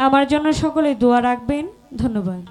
আমার জন্য সকলে দোয়া রাখবেন। ধন্যবাদ।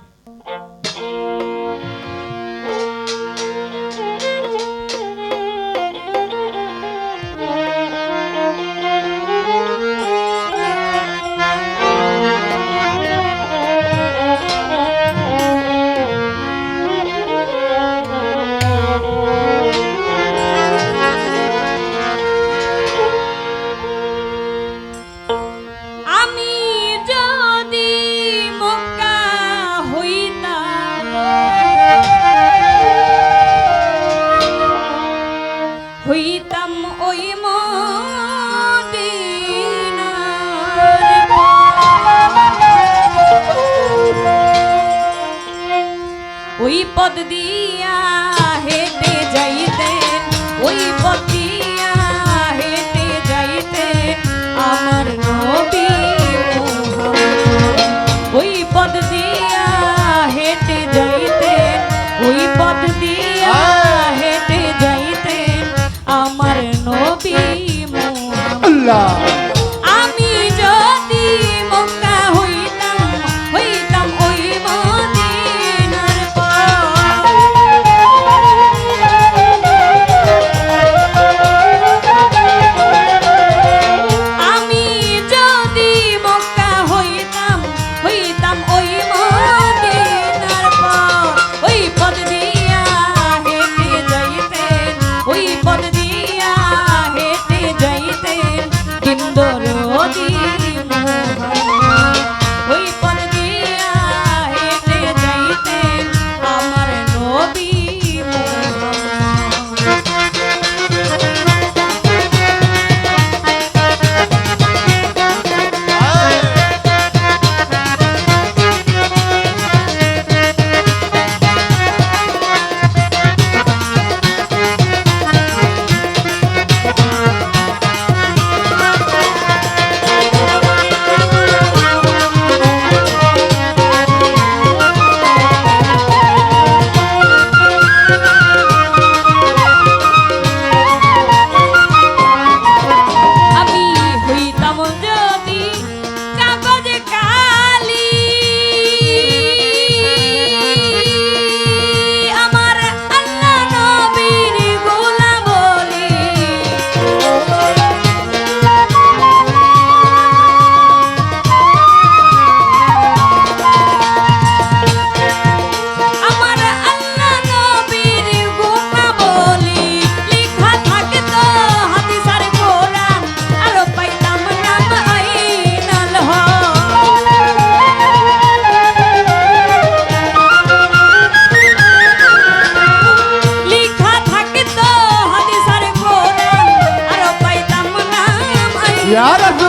ওই পদ দিয়া ಯಾರದ್ದು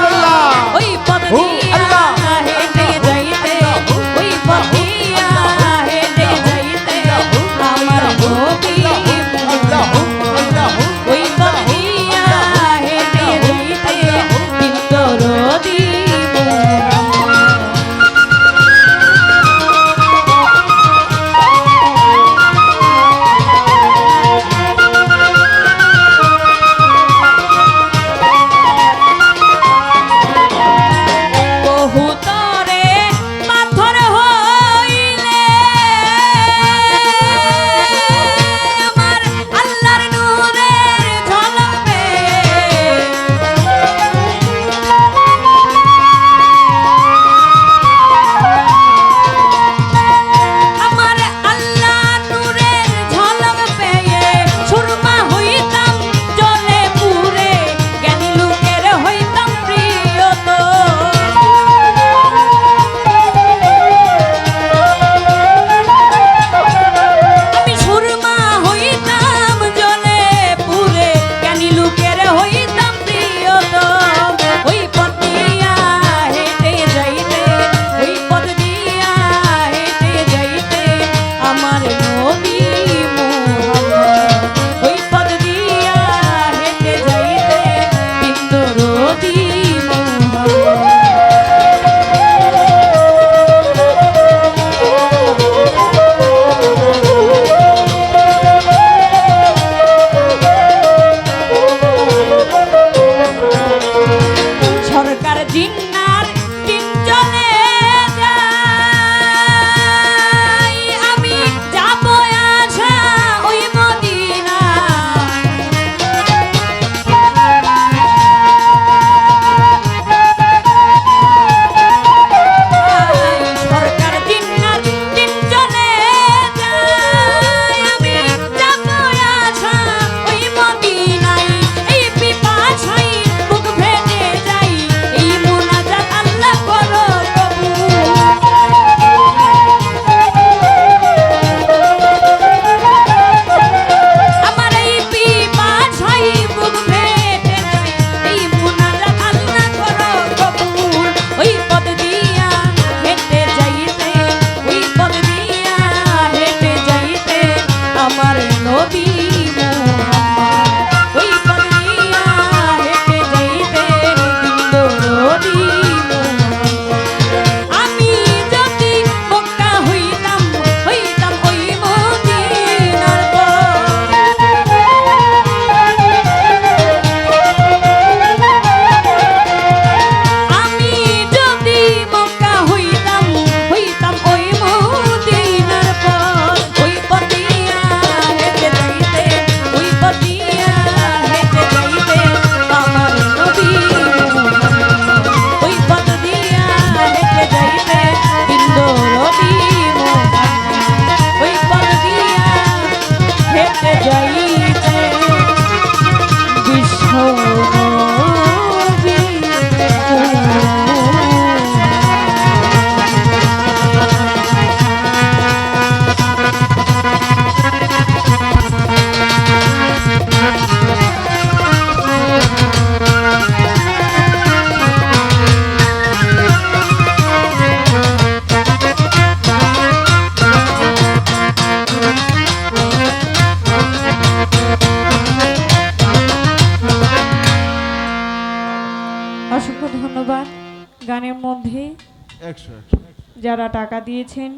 যারা টাকা দিয়েছেন।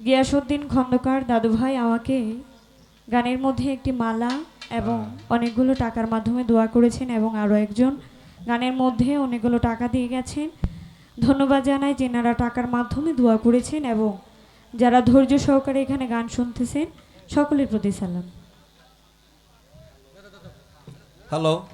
গিয়াসুদ্দিন খন্দকার দাদুভাই আমাকে গানের মধ্যে একটি মালা এবং অনেকগুলো টাকার মাধ্যমে দোয়া করেছেন এবং আরও একজন গানের মধ্যে অনেকগুলো টাকা দিয়ে গেছেন। ধন্যবাদ জানাই যেনারা টাকার মাধ্যমে দোয়া করেছেন এবং যারা ধৈর্য সহকারে এখানে গান শুনতেছেন সকলের প্রতি সালাম। hello